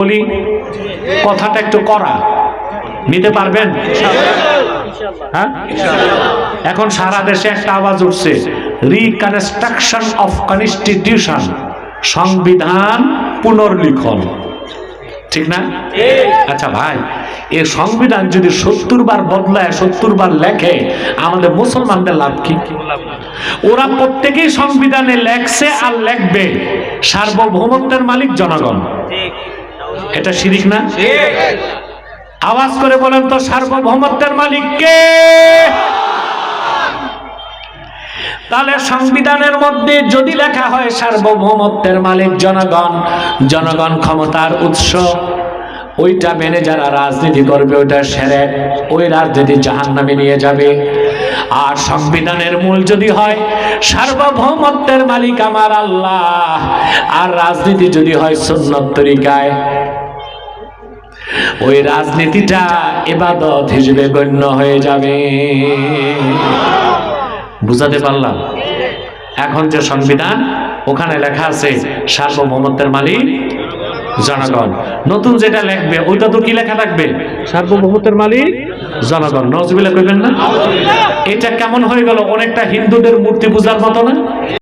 বলি, কথাটা একটু করা নিতে পারবেন? হ্যাঁ? এখন সারা দেশে একটা আওয়াজ উঠছে। রিকনস্ট্রাকশন অফ কনস্টিটিউশন সংবিধান পুনর্লিখন। ঠিক না? আচ্ছা ভাই, এ সংবিধান যদি সত্তর বার বদলায়, সত্তর বার লেখে, আমাদের মুসলমানদের লাভ কি? ওরা প্রত্যেকেই সংবিধানে লেখছে আর লেখবে। সার্বভৌমত্বের মালিক জনগণ। এটা শিরিক না? আওয়াজ করে বলেন তো, সার্বভৌমত্বের মালিক কে? তাহলে সংবিধানের মধ্যে যদি লেখা হয় সার্বভৌমত্বের মালিক জনগণ জনগণ ক্ষমতার উৎস, ওইটা মেনে যারা রাজনীতি করবে, ওইটা সেরে ওই রাজনীতি জাহান নামে নিয়ে যাবে। আর সংবিধানের মূল যদি হয়, সার্বভৌমত্বের মালিক আমার আল্লাহ। আর রাজনীতি যদি হয় সুন্নত তরিকায় ওই রাজনীতিটা এবাদত হিসেবে গণ্য হয়ে যাবে। বুঝাতে পারলাম? এখন যে সংবিধান, ওখানে লেখা আছে, সার্বভৌমত্বের মালিক জনগণ। নতুন যেটা লিখবে, ওইটা তো কি লেখা থাকবে? সার্বভৌমত্বের মালিক জনগণ। নজবিলা কইবেন না? এটা কেমন হয়ে গেল? অনেকটা হিন্দুদের মূর্তি পূজার মতো না